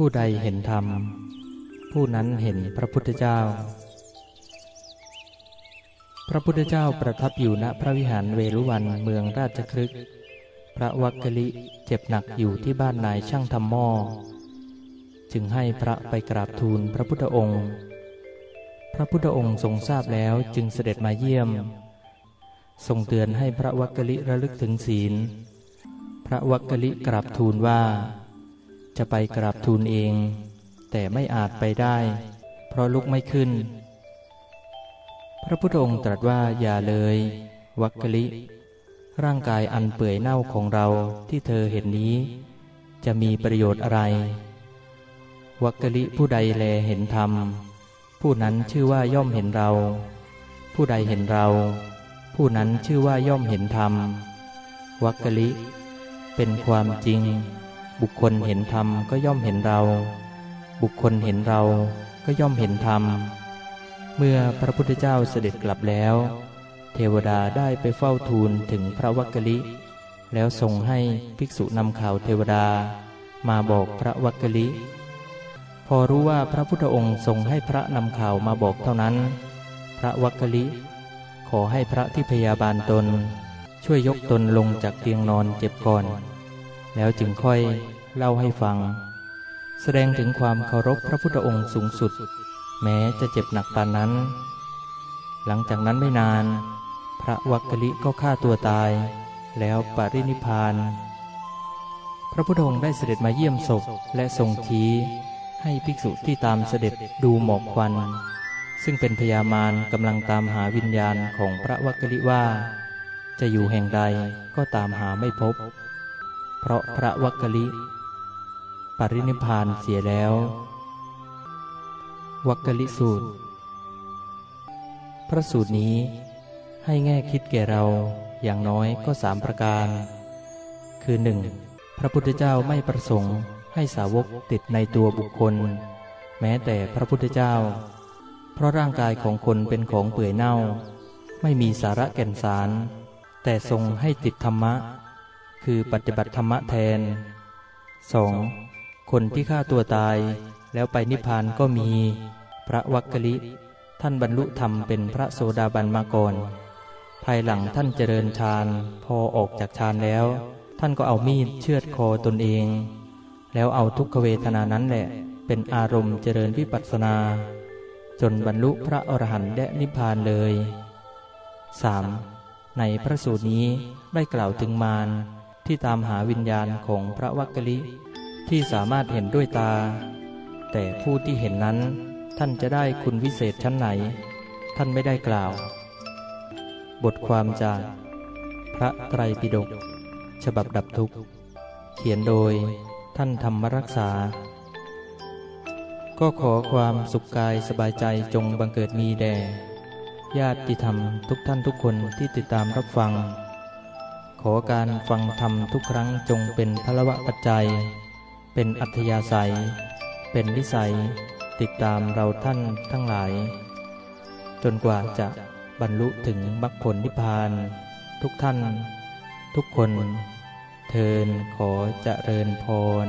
ผู้ใดเห็นธรรม ผู้นั้นเห็นพระพุทธเจ้า พระพุทธเจ้าประทับอยู่ณพระวิหารเวรุวันเมืองราชครึก พระวักกลิเจ็บหนักอยู่ที่บ้านนายช่างทำหม้อ จึงให้พระไปกราบทูลพระพุทธองค์ พระพุทธองค์ทรงทราบแล้วจึงเสด็จมาเยี่ยม ทรงเตือนให้พระวักกลิระลึกถึงศีล พระวักกลิกราบทูลว่า จะไปกราบทูลเอง แต่ไม่อาจไปได้ เพราะลุกไม่ขึ้น พระพุทธองค์ตรัสว่าอย่าเลย วักกะลิ ร่างกายอันเปื่อยเน่าของเราที่เธอเห็นนี้ จะมีประโยชน์อะไร วักกะลิผู้ใดแลเห็นธรรม ผู้นั้นชื่อว่าย่อมเห็นเรา ผู้ใดเห็นเรา ผู้นั้นชื่อว่าย่อมเห็นธรรม วักกะลิ เป็นความจริง บุคคลเห็นธรรมก็ย่อมเห็นเรา บุคคลเห็นเราก็ย่อมเห็นธรรม เมื่อพระพุทธเจ้าเสด็จกลับแล้ว เทวดาได้ไปเฝ้าทูลถึงพระวักกะลิ แล้วทรงให้ภิกษุนำข่าวเทวดามาบอกพระวักกะลิ พอรู้ว่าพระพุทธองค์ทรงให้พระนำข่าวมาบอกเท่านั้น พระวักกะลิ ขอให้พระที่พยาบาลตน ช่วยยกตนลงจากเตียงนอนเจ็บก่อน แล้วจึงค่อยเล่าให้ฟัง แสดงถึงความเคารพพระพุทธองค์สูงสุด แม้จะเจ็บหนักปานนั้น หลังจากนั้นไม่นาน พระวักกะลิก็ฆ่าตัวตาย แล้วปรินิพาน พระพุทธองค์ได้เสด็จมาเยี่ยมศพและทรงชี้ให้ภิกษุที่ตามเสด็จดูหมอกควัน ซึ่งเป็นพยามารกำลังตามหาวิญญาณของพระวักกะลิว่า จะอยู่แห่งใดก็ตามหาไม่พบ เพราะพระวักกะลิ ปรินิพานเสียแล้ว วักกะลิสูตร พระสูตรนี้ให้แง่คิดแก่เราอย่างน้อยก็สามประการ คือหนึ่งพระพุทธเจ้าไม่ประสงค์ให้สาวกติดในตัวบุคคล แม้แต่พระพุทธเจ้า เพราะร่างกายของคนเป็นของเปื่อยเน่า ไม่มีสาระแก่นสาร แต่ทรงให้ติดธรรมะ คือปฏิบัติธรรมะแทน 2. คนที่ฆ่าตัวตาย แล้วไปนิพพานก็มี พระวักกะลิ ท่านบรรลุธรรมเป็นพระโสดาบันมาก่อน ภายหลังท่านเจริญฌานพอออกจากฌานแล้ว ท่านก็เอามีดเชือดคอตนเอง แล้วเอาทุกขเวทนานั้นแหละ เป็นอารมณ์เจริญวิปัสสนา จนบรรลุพระอรหันต์และนิพพานเลย 3. ในพระสูตรนี้ได้กล่าวถึงมาร ที่ตามหาวิญญาณของพระวักกลิที่สามารถเห็นด้วยตา แต่ผู้ที่เห็นนั้นท่านจะได้คุณวิเศษชั้นไหน ท่านไม่ได้กล่าว บทความจากพระไตรปิฎกฉบับดับทุกข์ เขียนโดยท่านธรรมรักษา ก็ขอความสุขกายสบายใจจงบังเกิดมีแด่ญาติธรรมทุกท่านทุกคนที่ติดตามรับฟัง ขอการฟังธรรมทุกครั้งจงเป็นพลวะปัจจัย เป็นอัธยาศัย เป็นวิสัย ติดตามเราท่านทั้งหลาย จนกว่าจะบรรลุถึงมรรคผลนิพพาน ทุกท่าน ทุกคน เทินขอจเจริญพร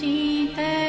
जितवा